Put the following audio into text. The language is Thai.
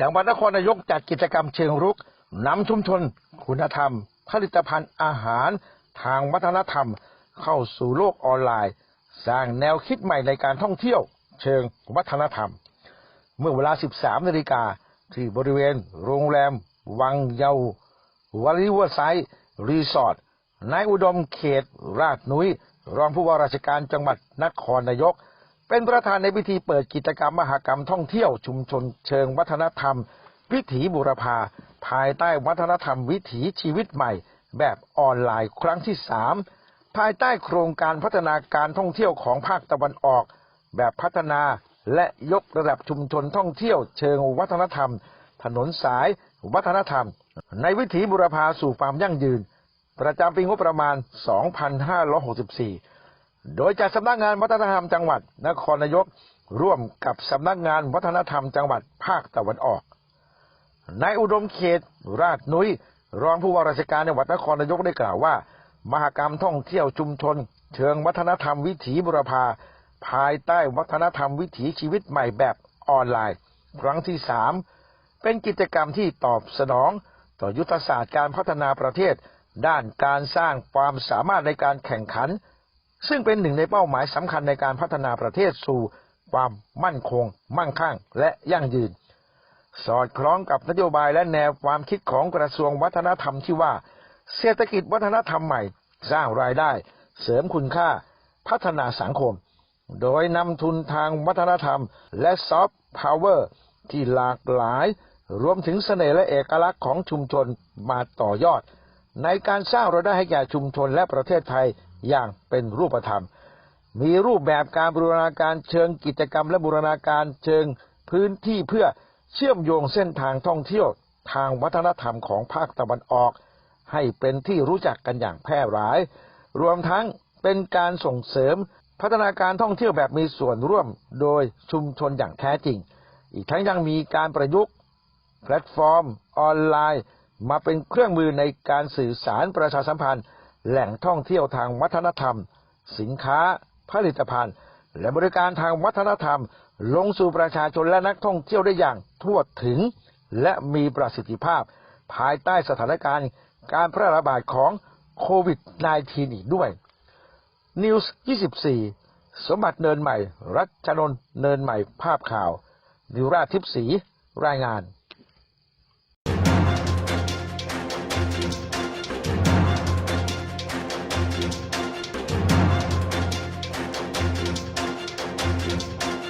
จังหวัดนครนายกจัดกิจกรรมเชิงรุกนำชุมชน คุณธรรม ผลิตภัณฑ์อาหาร ทางวัฒนธรรม เข้าสู่โลกออนไลน์ สร้างแนวคิดใหม่ในการท่องเที่ยว เชิงวัฒนธรรม เมื่อเวลา 13นาฬิกาที่บริเวณ โรงแรม วังเยาวาริวไซด์รีสอร์ทนายอุดมเขต ราชนุ้ยรองผู้ว่าราชการจังหวัดนครนายก เป็นประธานในพิธีเปิดกิจกรรมมหกรรมท่องเที่ยวชุมชนเชิงวัฒนธรรม วิถีบุรพาภายใต้วัฒนธรรมวิถีชีวิตใหม่ แบบออนไลน์ครั้งที่สามภายใต้โครงการพัฒนาการท่องเที่ยวของภาคตะวันออก แบบพัฒนาและยกระดับชุมชนท่องเที่ยวเชิงวัฒนธรรม ถนนสาย วัฒนธรรม ในวิถีบุรพาสู่ความยั่งยืน ประจำปีงบประมาณ 2564 โดยจากสำนักงานวัฒนธรรมจังหวัด นครนายกร่วมกับสำนักงานวัฒนธรรมจังหวัดภาคตะวันออกนายอุดมเขตราชนุ้ยรองผู้ว่าราชการจังหวัดนครนายกได้กล่าวว่า มหกรรมท่องเที่ยวชุมชน เชิงวัฒนธรรมวิถีบุรพาภายใต้วัฒนธรรมวิถีชีวิตใหม่แบบออนไลน์ ครั้งที่สามเป็นกิจกรรมที่ตอบสนอง ต่อยุทธศาสตร์การพัฒนาประเทศ ด้านการสร้างความสามารถในการแข่งขัน ซึ่งเป็นหนึ่งในเป้าหมายสำคัญในการพัฒนาประเทศสู่ความมั่นคง มั่งคั่ง และยั่งยืน สอดคล้องกับนโยบายและแนวความคิดของกระทรวงวัฒนธรรมที่ว่า เศรษฐกิจวัฒนธรรมใหม่ สร้างรายได้ เสริมคุณค่า พัฒนาสังคม โดยนำทุนทางวัฒนธรรม และซอฟต์พาวเวอร์ที่หลากหลาย รวมถึงเสน่ห์และเอกลักษณ์ของชุมชนมาต่อยอด ในการสร้างรายได้ให้แก่ชุมชนและประเทศไทย อย่างเป็นรูปธรรม มีรูปแบบการบูรณาการเชิงกิจกรรมและบูรณาการเชิงพื้นที่เพื่อเชื่อมโยงเส้นทางท่องเที่ยวทางวัฒนธรรมของภาคตะวันออก ให้เป็นที่รู้จักกันอย่างแพร่หลาย รวมทั้งเป็นการส่งเสริมพัฒนาการท่องเที่ยวแบบมีส่วนร่วมโดยชุมชนอย่างแท้จริง อีกทั้งยังมีการประยุกต์แพลตฟอร์ม ออนไลน์ มาเป็นเครื่องมือในการสื่อสารประชาสัมพันธ์ แหล่งท่องเที่ยวทางวัฒนธรรม สินค้า ผลิตภัณฑ์ และบริการทางวัฒนธรรม ลงสู่ประชาชนและนักท่องเที่ยวได้อย่างทั่วถึง และมีประสิทธิภาพ ภายใต้สถานการณ์การแพร่ระบาดของโควิด -19 อีกด้วยนิวส์24 สมบัติเนินใหม่ รัชนนเนินใหม่ภาพข่าว ดิวราทิพย์ศรีรายงาน